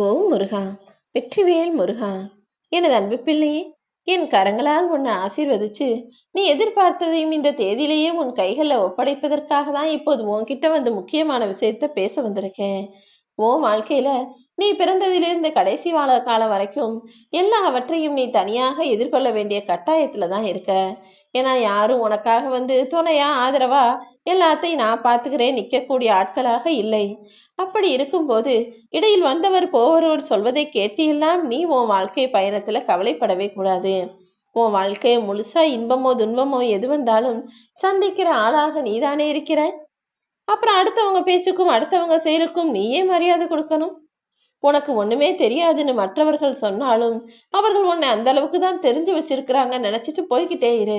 ஓ முருகா வெற்றிவேல் முருகா எனது அன்பு பிள்ளையே என் கரங்களால் உன்னை ஆசீர்வதிச்சு நீ எதிர்பார்த்ததையும் இந்த தேதியிலேயே உன் கைகளில் ஒப்படைப்பதற்காக தான் இப்போது உன்கிட்ட வந்து முக்கியமான விஷயத்த பேச வந்திருக்கேன். உன் வாழ்க்கையில நீ பிறந்ததிலிருந்து கடைசி வாழ காலம் வரைக்கும் எல்லாவற்றையும் நீ தனியாக எதிர்கொள்ள வேண்டிய கட்டாயத்துல தான் இருக்க. ஏன்னா யாரும் உனக்காக வந்து துணையா ஆதரவா எல்லாத்தையும் நான் பார்த்துக்கிறேன் நிற்கக்கூடிய ஆட்களாக இல்லை. அப்படி இருக்கும்போது இடையில் வந்தவர் போவரோர் சொல்வதை கேட்டியெல்லாம் நீ உன் வாழ்க்கை பயணத்துல கவலைப்படவே கூடாது. உன் வாழ்க்கையை முழுசா இன்பமோ துன்பமோ எது வந்தாலும் சந்திக்கிற ஆளாக நீதானே இருக்கிறாய்? அப்புறம் அடுத்தவங்க பேச்சுக்கும் அடுத்தவங்க செயலுக்கும் நீயே மரியாதை கொடுக்கணும். உனக்கு ஒண்ணுமே தெரியாதுன்னு மற்றவர்கள் சொன்னாலும் அவர்கள் உன்னை அந்த அளவுக்கு தான் தெரிஞ்சு வச்சிருக்கிறாங்க நினைச்சிட்டு போய்கிட்டே இரு.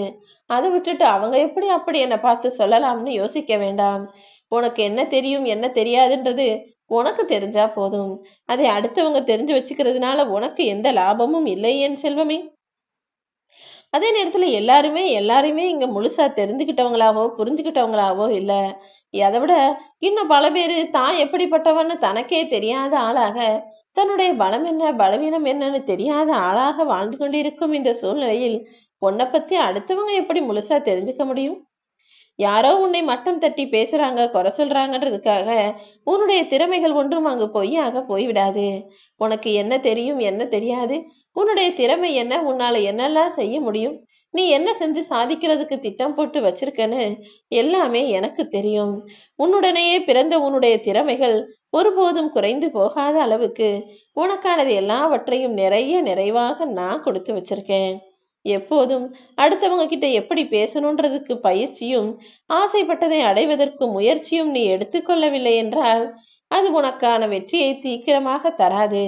அதை விட்டுட்டு அவங்க எப்படி அப்படி என்னை பார்த்து சொல்லலாம்னு யோசிக்க வேண்டாம். உனக்கு என்ன தெரியும் என்ன தெரியாதுன்றது உனக்கு தெரிஞ்சா போதும். அதை அடுத்தவங்க தெரிஞ்சு வச்சுக்கிறதுனால உனக்கு எந்த லாபமும் இல்லை என் செல்வமே. அதே நேரத்துல எல்லாருமே எல்லாருமே இங்க முழுசா தெரிஞ்சுக்கிட்டவங்களாவோ புரிஞ்சுக்கிட்டவங்களாவோ இல்ல. அதை விட இன்னும் பல பேரு தான் எப்படிப்பட்டவன்னு தனக்கே தெரியாத ஆளாக தன்னுடைய பலம் என்ன பலவீனம் என்னன்னு தெரியாத ஆளாக வாழ்ந்து கொண்டிருக்கும் இந்த சூழ்நிலையில் உன்னை பத்தி அடுத்தவங்க எப்படி முழுசா தெரிஞ்சுக்க முடியும்? யாரோ உன்னை மட்டம் தட்டி பேசுறாங்க குறை சொல்றாங்கன்றதுக்காக உன்னுடைய திறமைகள் ஒன்றும் அங்கு பொய்யாக போய்விடாது. உனக்கு என்ன தெரியும் என்ன தெரியாது? உன்னுடைய திறமை என்ன? உன்னால என்னெல்லாம் செய்ய முடியும்? நீ என்ன செஞ்சு சாதிக்கிறதுக்கு திட்டம் போட்டு வச்சிருக்கன்னு எல்லாமே எனக்கு தெரியும். உன்னுடனேயே பிறந்த உன்னுடைய திறமைகள் ஒருபோதும் குறைந்து போகாத அளவுக்கு உனக்கானது எல்லாவற்றையும் நிறைய நிறைவாக நான் கொடுத்து வச்சிருக்கேன். எப்போதும் அடுத்தவங்க கிட்ட எப்படி பேசணுன்றதுக்கு பயிற்சியும் ஆசைப்பட்டதை அடைவதற்கு முயற்சியும் நீ எடுத்துக்கொள்ளவில்லை என்றால் அது உனக்கான வெற்றியை தீக்கிரமாக தராது.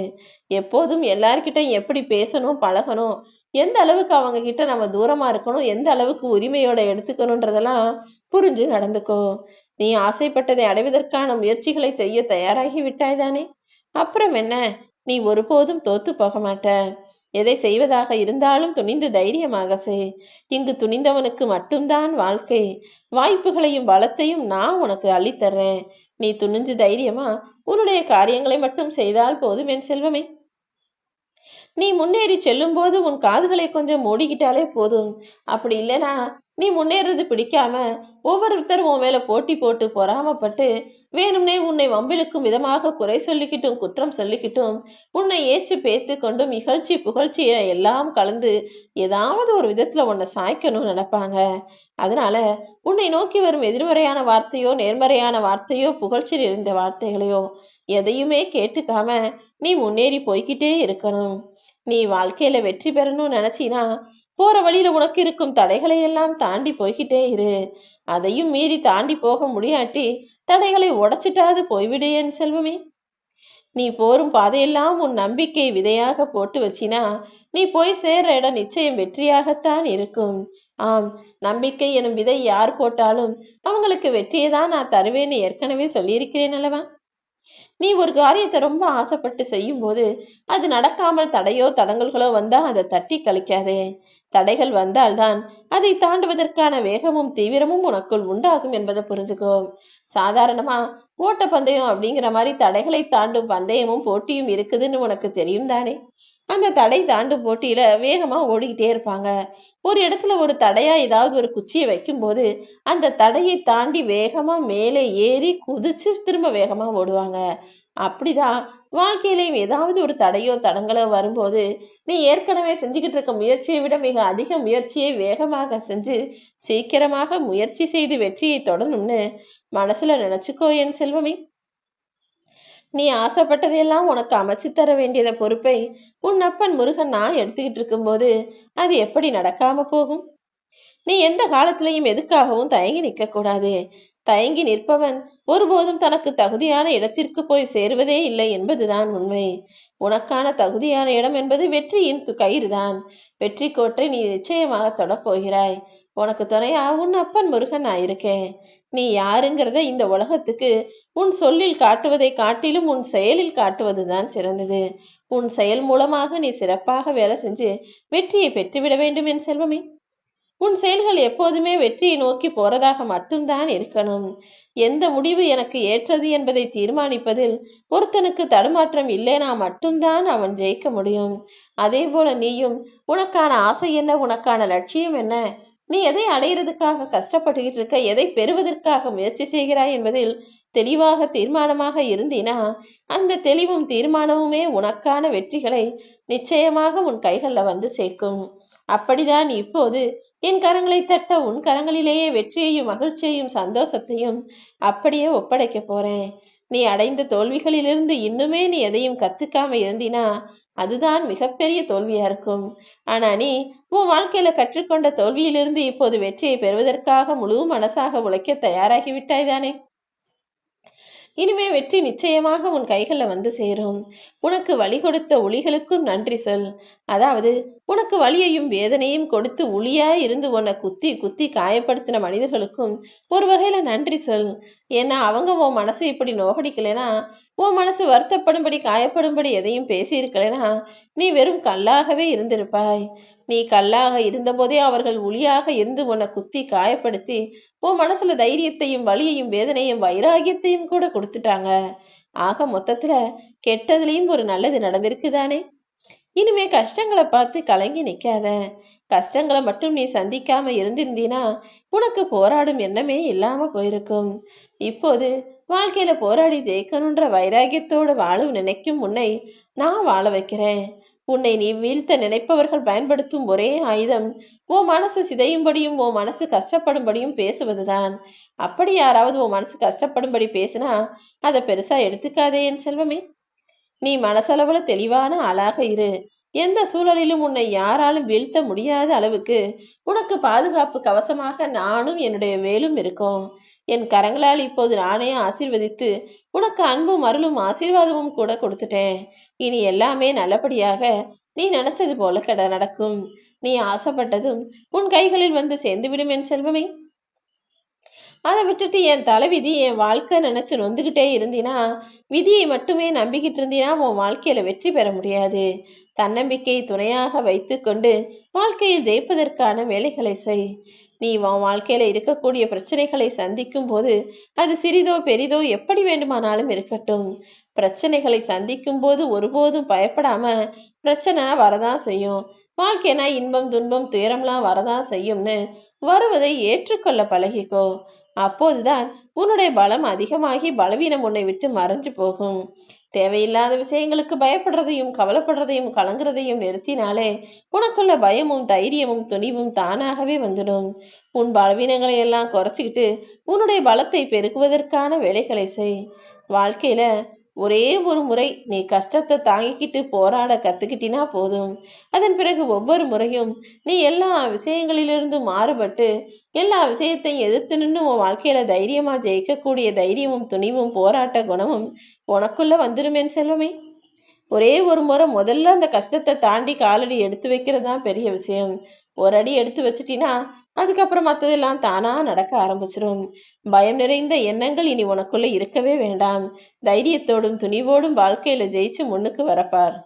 எப்போதும் எல்லார்கிட்ட எப்படி பேசணும் பழகணும் எந்த அளவுக்கு அவங்க கிட்ட நம்ம தூரமா இருக்கணும் எந்த அளவுக்கு உரிமையோட எடுத்துக்கணுன்றதெல்லாம் புரிஞ்சு நடந்துக்கோ. நீ ஆசைப்பட்டதை அடைவதற்கான முயற்சிகளை செய்ய தயாராகி விட்டாய் தானே? அப்புறம் என்ன? நீ ஒருபோதும் தோத்து போக மாட்ட. எதை செய்வதாக இருந்தாலும் துணிந்து தைரியமாக செய். இங்கு துணிந்தவனுக்கு மட்டும்தான் வாழ்க்கை. வாய்ப்புகளையும் பலத்தையும் நான் உனக்கு அள்ளித்தர்றேன். நீ துணிஞ்சு தைரியமா உன்னுடைய காரியங்களை மட்டும் செய்தால் போதும் என் செல்வமே. நீ முன்னேறி செல்லும்போது உன் காதுகளை கொஞ்சம் மூடிக்கிட்டாலே போதும். அப்படி இல்லைனா நீ முன்னேறது பிடிக்காம ஒவ்வொருத்தரும் உன் மேல போட்டி போட்டு பொறாமப்பட்டு வேணும்னே உன்னை வம்பிழுக்கும் விதமாக குறை சொல்லிக்கிட்டும் குற்றம் சொல்லிக்கிட்டும் உன்னை ஏச்சு பேத்து கொண்டும் இகழ்ச்சி புகழ்ச்சி எல்லாம் கலந்து ஏதாவது ஒரு விதத்துல உன்னை சாய்க்கணும்னு நினைப்பாங்க. அதனால உன்னை நோக்கி வரும் எதிர்மறையான வார்த்தையோ நேர்மறையான வார்த்தையோ புகழ்ச்சி நிறைந்த வார்த்தைகளையோ எதையுமே கேட்டுக்காம நீ முன்னேறி போய்கிட்டே இருக்கணும். நீ வாழ்க்கையில வெற்றி பெறணும்னு நினைச்சினா போற வழியில உனக்கு இருக்கும் தடைகளை எல்லாம் தாண்டி போய்கிட்டே இரு. அதையும் மீறி தாண்டி போக முடியாட்டி தடைகளை உடைச்சிட்டாது போய்விடேன் செல்வமே. நீ போரும் பாதையெல்லாம் உன் நம்பிக்கை விதையாக போட்டு வச்சினா நீ போய் சேர்ற இடம் நிச்சயம் வெற்றியாகத்தான் இருக்கும். ஆம் நம்பிக்கை எனும் விதை யார் போட்டாலும் அவங்களுக்கு வெற்றியை தான் நான் தருவேன்னு ஏற்கனவே சொல்லியிருக்கிறேன் அல்லவா? நீ ஒரு காரியத்தை ரொம்ப ஆசைப்பட்டு செய்யும் போது அது நடக்காமல் தடையோ தடங்கல்களோ வந்தா அதை தட்டி கழிக்காதே. தடைகள் வந்தால்தான் அதை தாண்டுவதற்கான வேகமும் தீவிரமும் உனக்குள் உண்டாகும் என்பதை புரிஞ்சுக்கோ. சாதாரணமா ஓட்ட பந்தயம் அப்படிங்கிற மாதிரி தடைகளை தாண்டும் பந்தயமும் போட்டியும் இருக்குதுன்னு உனக்கு தெரியும் தானே அந்த தடை தாண்டும் போட்டியில வேகமா ஓடிக்கிட்டே இருப்பாங்க. ஒரு இடத்துல ஒரு தடையா ஏதாவது ஒரு குச்சியை வைக்கும்போது அந்த தடையை தாண்டி வேகமா மேலே ஏறி குதிச்சு திரும்ப வேகமா ஓடுவாங்க. அப்படிதான் வாழ்க்கையிலையும் ஏதாவது ஒரு தடையோ தடங்களோ வரும்போது நீ ஏற்கனவே செஞ்சுக்கிட்டு இருக்க முயற்சியை விட மிக அதிக முயற்சியை வேகமாக செஞ்சு சீக்கிரமாக முயற்சி செய்து வெற்றியை தொடணும்னு மனசுல நினைச்சுக்கோ என் செல்வமே. நீ ஆசைப்பட்டதையெல்லாம் உனக்கு அமைச்சு தர வேண்டியத பொறுப்பை உன் அப்பன் முருகன் நான் எடுத்துக்கிட்டு இருக்கும்போது அது எப்படி நடக்காம போகும்? நீ எந்த காலத்திலையும் எதுக்காகவும் தயங்கி நிற்கக்கூடாது தயங்கி நிற்பவன் ஒருபோதும் தனக்கு தகுதியான இடத்திற்கு போய் சேருவதே இல்லை என்பதுதான் உண்மை. உனக்கான தகுதியான இடம் என்பது வெற்றியின் கயிறுதான். வெற்றி கோட்டை நீ நிச்சயமாக தொடப்போகிறாய். உனக்கு துணையா உன் அப்பன் முருகன் நான் இருக்கேன் நீ யாருங்கிறத இந்த உலகத்துக்கு உன் சொல்லில் காட்டுவதை காட்டிலும் உன் செயலில் காட்டுவதுதான் சிறந்தது. உன் செயல் மூலமாக நீ சிறப்பாக வேலை செஞ்சு வெற்றியை பெற்றுவிட வேண்டும் என் செல்வமே. உன் செயல்கள் எப்போதுமே வெற்றியை நோக்கி போறதாக மட்டும்தான் இருக்கணும். எந்த முடிவு எனக்கு ஏற்றது என்பதை தீர்மானிப்பதில் ஒருத்தனுக்கு தடுமாற்றம் இல்லைனா மட்டும்தான் அவன் ஜெயிக்க முடியும். அதே போல நீயும் உனக்கான ஆசை என்ன உனக்கான லட்சியம் என்ன நீ எதை அடையிறதுக்காக கஷ்டப்பட்டுக்கிட்டு இருக்க எதை பெறுவதற்காக முயற்சி செய்கிறாய் என்பதில் தெளிவாக தீர்மானமாக இருந்தினா அந்த தெளிவும் தீர்மானமுமே உனக்கான வெற்றிகளை நிச்சயமாக உன் கைகளில் வந்து சேர்க்கும். அப்படிதான் இப்போது என் கரங்களை தட்ட உன் கரங்களிலேயே வெற்றியையும் மகிழ்ச்சியையும் சந்தோஷத்தையும் அப்படியே ஒப்படைக்க போறேன். நீ அடைந்த தோல்விகளிலிருந்து இன்னுமே நீ எதையும் கத்துக்காம இருந்தினா அதுதான் மிகப்பெரிய தோல்வியா இருக்கும். ஆனா நீ உன் வாழ்க்கையில கற்றுக்கொண்ட தோல்வியிலிருந்து இப்போது வெற்றியை பெறுவதற்காக முழு மனசாக உழைக்க தயாராகி தானே இனிமே வெற்றி நிச்சயமாக உன் கைகளில் வந்து சேரும். உனக்கு வழி கொடுத்த ஒளிகளுக்கும் நன்றி சொல். அதாவது உனக்கு வழியையும் வேதனையும் கொடுத்து ஒளியாய் இருந்து உன்னை குத்தி குத்தி காயப்படுத்தின மனிதர்களுக்கும் ஒரு வகையில நன்றி சொல். ஏன்னா அவங்க உன் மனசு இப்படி நோகடிக்கலைன்னா உன் மனசு வருத்தப்படும்படி காயப்படும்படி எதையும் பேசியிருக்கலைனா நீ வெறும் கல்லாகவே இருந்திருப்பாய். நீ கல்லாக இருந்தபோதே அவர்கள் ஒளியாக இருந்து உன்னை குத்தி காயப்படுத்தி உன் மனசுல தைரியத்தையும் வலியையும் வேதனையும் வைராகியத்தையும் கூட கொடுத்துட்டாங்க. ஆக மொத்தத்துல கெட்டதுலயும் ஒரு நல்லது நடந்திருக்குதானே? இனிமே கஷ்டங்களை பார்த்து கலங்கி நிக்காத. கஷ்டங்களை மட்டும் நீ சந்திக்காம இருந்திருந்தீனா உனக்கு போராடும் எண்ணமே இல்லாம போயிருக்கும். இப்போது வாழ்க்கையில போராடி ஜெயிக்கணுன்ற வைராகியத்தோடு வாழும் நினைக்கும் உன்னை நான் வாழ வைக்கிறேன். உன்னை நீ வீழ்த்த நினைப்பவர்கள் பயன்படுத்தும் ஒரே ஆயுதம். ஓ மனசு சிதையும்படியும் ஓ மனசு கஷ்டப்படும்படியும் பேசுவதுதான். அப்படி யாராவது உன் மனசு கஷ்டப்படும்படி பேசினா அதை பெருசா எடுத்துக்காதே என் செல்வமே. நீ மனசளவுல தெளிவான ஆளாக இரு. எந்த சூழலிலும் உன்னை யாராலும் வீழ்த்த முடியாத அளவுக்கு உனக்கு பாதுகாப்பு கவசமாக நானும் என்னுடைய வேலும் இருக்கோம். என் கரங்களால் இப்போது நானே ஆசீர்வதித்து உனக்கு அன்பும் அருளும் ஆசீர்வாதமும் கூட கொடுத்துட்டேன். இனி எல்லாமே நல்லபடியாக நீ நினைச்சது போல கட நடக்கும். நீ ஆசைப்பட்டதும் உன் கைகளில் வந்து சேர்ந்து விடும் என் செல்வமே. அதை விட்டுட்டு என் தலைவிதி என் வாழ்க்கை நினைச்சு நொந்துகிட்டே இருந்தினா விதியை மட்டுமே நம்பிக்கிட்டு இருந்தினா உன் வாழ்க்கையில வெற்றி பெற முடியாது. தன்னம்பிக்கையை துணையாக வைத்துக்கொண்டு வாழ்க்கையில் ஜெயிப்பதற்கான வேலைகளை செய். நீ உன் வாழ்க்கையில இருக்கக்கூடிய பிரச்சனைகளை சந்திக்கும் போது அது சிறிதோ பெரிதோ எப்படி வேண்டுமானாலும் இருக்கட்டும். பிரச்சனைகளை சந்திக்கும் போது ஒருபோதும் பயப்படாம பிரச்சனை வரதான் செய்யும். வாழ்க்கைனா இன்பம் துன்பம் துயரம்லாம் வரதான் செய்யும்னு வருவதை ஏற்றுக்கொள்ள பழகிக்கோ. அப்போதுதான் உன்னுடைய பலம் அதிகமாகி பலவீனம் உன்னை விட்டு மறைஞ்சு போகும். தேவையில்லாத விஷயங்களுக்கு பயப்படுறதையும் கவலைப்படுறதையும் கலங்குறதையும் நிறுத்தினாலே உனக்குள்ள பயமும் தைரியமும் துணிவும் தானாகவே வந்துடும். உன் பலவீனங்களை எல்லாம் குறைச்சிக்கிட்டு உன்னுடைய பலத்தை பெருக்குவதற்கான வேலைகளை செய். வாழ்க்கையில ஒரே ஒரு முறை நீ கஷ்டத்தை தாங்கிக்கிட்டு போராட கத்துக்கிட்டினா போதும். அதன் பிறகு ஒவ்வொரு முறையும் நீ எல்லா விஷயங்களிலிருந்தும் மாறுபட்டு எல்லா விஷயத்தையும் எதிர்த்து நின்று உன் வாழ்க்கையில தைரியமா ஜெயிக்கக்கூடிய தைரியமும் துணிவும் போராட்ட குணமும் உனக்குள்ள வந்துருமேன் செல்வமே. ஒரே ஒரு முறை முதல்ல அந்த கஷ்டத்தை தாண்டி காலடி எடுத்து வைக்கிறது தான் பெரிய விஷயம். ஒரு அடி எடுத்து வச்சிட்டினா அதுக்கப்புறம் மற்றதெல்லாம் தானா நடக்க ஆரம்பிச்சிடும் பயம் நிறைந்த எண்ணங்கள் இனி உனக்குள்ள இருக்கவே வேண்டாம். தைரியத்தோடும் துணிவோடும் வாழ்க்கையில ஜெயிச்சு முன்னுக்கு வரப்பார்.